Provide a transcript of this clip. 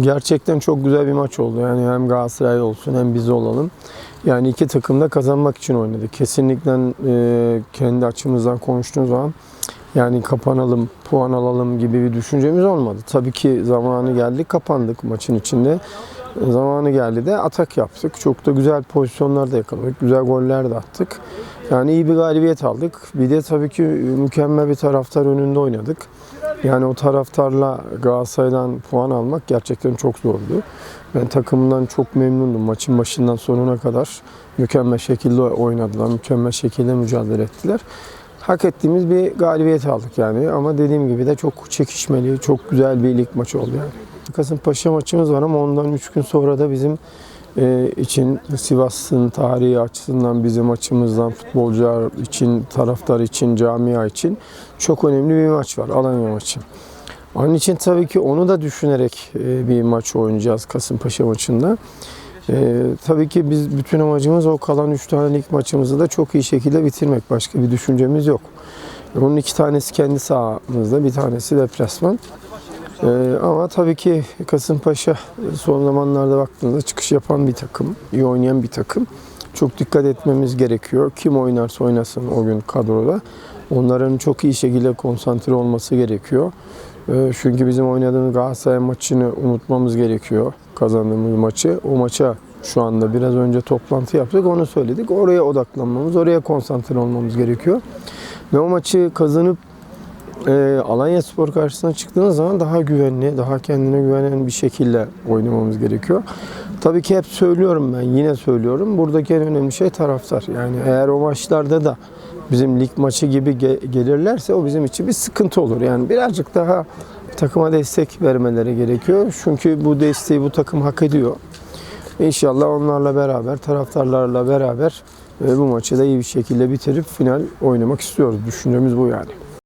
Gerçekten çok güzel bir maç oldu. Yani hem Galatasaray olsun hem biz olalım. Yani iki takım da kazanmak için oynadı. Kesinlikle e, kendi açımızdan konuştuğumuz zaman yani kapanalım, puan alalım gibi bir düşüncemiz olmadı. Tabii ki zamanı geldi, kapandık maçın içinde. E, Zamanı geldi de atak yaptık. Çok da güzel pozisyonlar da yakaladık. Güzel goller de attık. Yani iyi bir galibiyet aldık. Bir de tabii ki mükemmel bir taraftar önünde oynadık. Yani o taraftarla Galatasaray'dan puan almak gerçekten çok zordu. Ben takımdan çok memnundum. Maçın başından sonuna kadar mükemmel şekilde oynadılar. Mükemmel şekilde mücadele ettiler. Hak ettiğimiz bir galibiyet aldık yani. Ama dediğim gibi de çok çekişmeli, çok güzel bir lig maçı oldu yani. Kasımpaşa maçımız var ama ondan 3 gün sonra da bizim e, için Sivas'ın tarihi açısından bizim açımızdan futbolcular için, taraftar için, camia için çok önemli bir maç var. Alanya maçı. Onun için tabii ki onu da düşünerek e, bir maç oynayacağız Kasımpaşa maçında. E, tabii ki biz bütün amacımız o kalan 3 tane lig maçımızı da çok iyi şekilde bitirmek. Başka bir düşüncemiz yok. Onun iki tanesi kendi sahamızda, bir tanesi deplasman. Ee, ama tabii ki Kasımpaşa son zamanlarda baktığınızda çıkış yapan bir takım, iyi oynayan bir takım. Çok dikkat etmemiz gerekiyor. Kim oynarsa oynasın o gün kadroda. Onların çok iyi şekilde konsantre olması gerekiyor. Ee, çünkü bizim oynadığımız Galatasaray maçını unutmamız gerekiyor. Kazandığımız maçı. O maça şu anda biraz önce toplantı yaptık. Onu söyledik. Oraya odaklanmamız, oraya konsantre olmamız gerekiyor. Ve o maçı kazanıp e, Alanya Spor karşısına çıktığınız zaman daha güvenli, daha kendine güvenen bir şekilde oynamamız gerekiyor. Tabii ki hep söylüyorum ben, yine söylüyorum. Buradaki en önemli şey taraftar. Yani eğer o maçlarda da bizim lig maçı gibi ge- gelirlerse o bizim için bir sıkıntı olur. Yani birazcık daha takıma destek vermeleri gerekiyor. Çünkü bu desteği bu takım hak ediyor. İnşallah onlarla beraber, taraftarlarla beraber e, bu maçı da iyi bir şekilde bitirip final oynamak istiyoruz. Düşüncemiz bu yani.